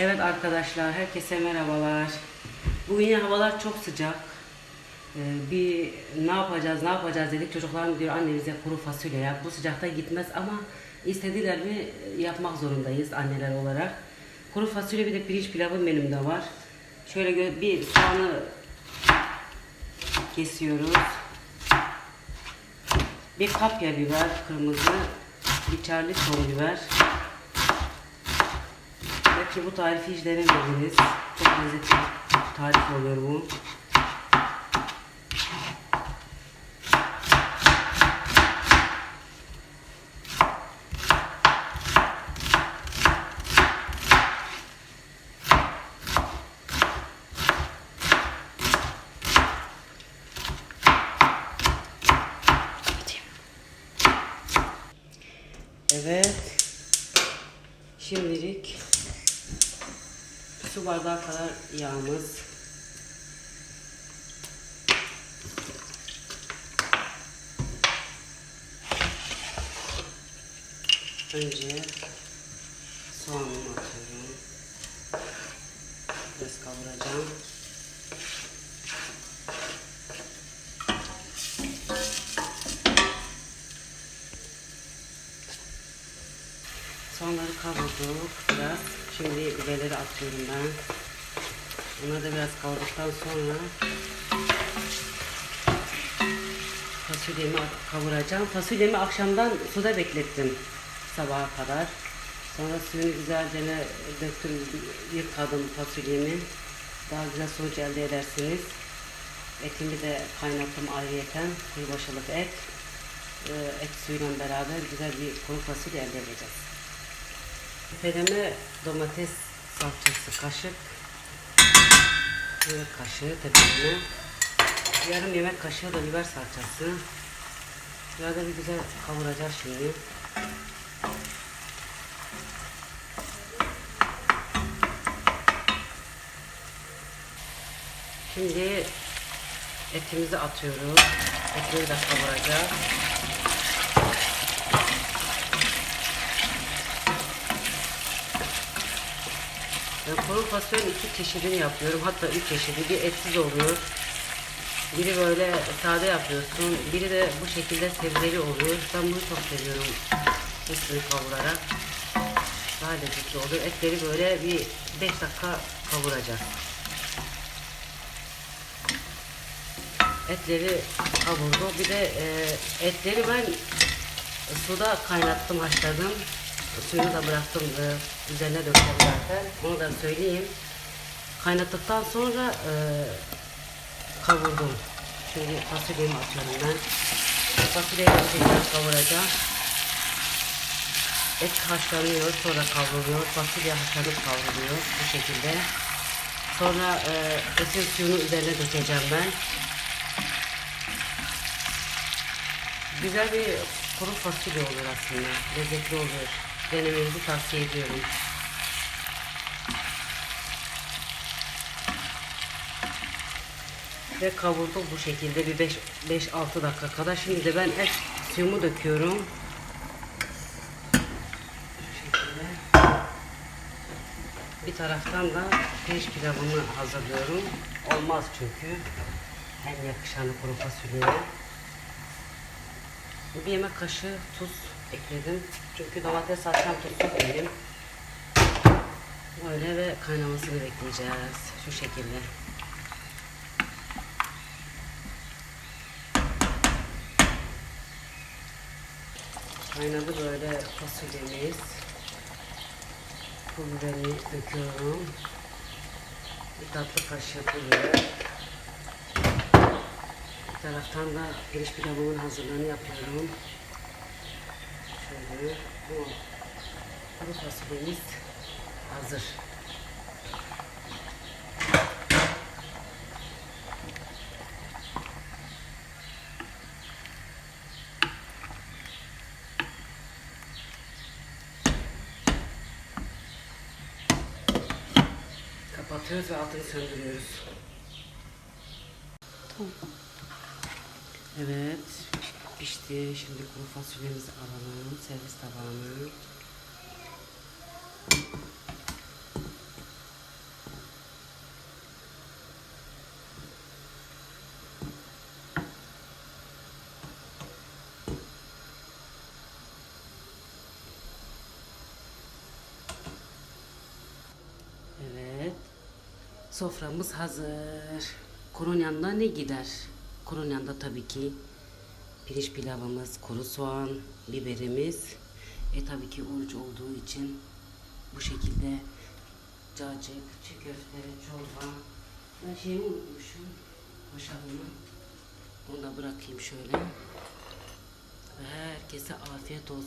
Evet arkadaşlar, herkese merhabalar. Bugün havalar çok sıcak. Ee, bir ne yapacağız, ne yapacağız dedik. Çocuklarım diyor anne bize kuru fasulye yap. Bu sıcakta gitmez ama istediler mi yapmak zorundayız anneler olarak. Kuru fasulye bir de pirinç pilavı menümde var. Şöyle bir soğanı kesiyoruz. Bir kapya biber kırmızı, bir charlie son biber. Belki bu tarifi hiç denemediniz. Çok lezzetli tarif oluyor bu. Evet. Şimdilik su bardağı kadar yağımız. Önce soğanımı atıyorum. Biraz kavuracağım. Soğanları kavurduk biraz. Şimdi biberleri atıyorum ben. Bunları da biraz kavurduktan sonra fasulyemi kavuracağım. Fasulyemi akşamdan suda beklettim sabaha kadar. Sonra suyunu güzelce döktüm, yıkadım fasulyemi. Daha güzel sonuç elde edersiniz. Etimi de kaynattım ayrıyeten. Kuyubaşılık et. Ee, Et suyuyla beraber güzel bir kuru fasulye elde edeceğiz. Tepeleme domates salçası kaşık. Yemek kaşığı tepeleme. Yarım yemek kaşığı da biber salçası. Biraz da bir güzel kavuracağız şimdi. Şimdi etimizi atıyoruz. Etleri de kavuracağız. Kuru fasulyenin iki çeşidini yapıyorum. Hatta üç çeşidi. Bir etsiz oluyor. Biri böyle sade yapıyorsun. Biri de bu şekilde sebzeli oluyor. Ben bunu çok seviyorum. Hepsini kavurarak. Daha lezzetli oluyor. Etleri böyle bir 5 dakika kavuracağız. Etleri kavurdu. Bir de e, etleri ben suda kaynattım, haşladım. Suyunu da bıraktım, e, üzerine döktüm zaten. Onu da söyleyeyim. Kaynattıktan sonra e, kavurdum. Şimdi fasulyemi atıyorum ben. Fasulyeyi tekrar kavuracağım. Et haşlanıyor, sonra kavruluyor. Fasulye haşlanıp kavruluyor bu şekilde. Sonra e, etin suyunu üzerine dökeceğim ben. Güzel bir kuru fasulye olur aslında. Lezzetli olur. Denemenizi tavsiye ediyorum. Ve kavurduk bu şekilde bir 5-6 dakika kadar. Şimdi de ben et suyumu döküyorum. Bir taraftan da pirinç pilavımı hazırlıyorum. Olmaz çünkü. En yakışanı kuru fasulyeye. Bir yemek kaşığı tuz ekledim. Çünkü domates salçam tuzsuz benim. Böyle ve kaynamasını bekleyeceğiz. Şu şekilde. Kaynadı böyle fasulyemiz. Pul biberini döküyorum. Bir tatlı kaşığı pul biber. Bir taraftan da pirinç pilavımın hazırlığını yapıyorum. Şöyle bu kuru fasulyemiz hazır. Kapatıyoruz ve altını söndürüyoruz. Evet, pişti. Şimdi kuru fasulyemizi alalım servis tabağına. Evet. Soframız hazır. Kurun yanında ne gider? Kurun yanında tabii ki pirinç pilavımız, kuru soğan, biberimiz. E tabii ki oruç olduğu için bu şekilde cacık, çiğ köfte, çorba. Ben şeyimi unutmuşum. Boşalımı. Onu da bırakayım şöyle. Herkese afiyet olsun.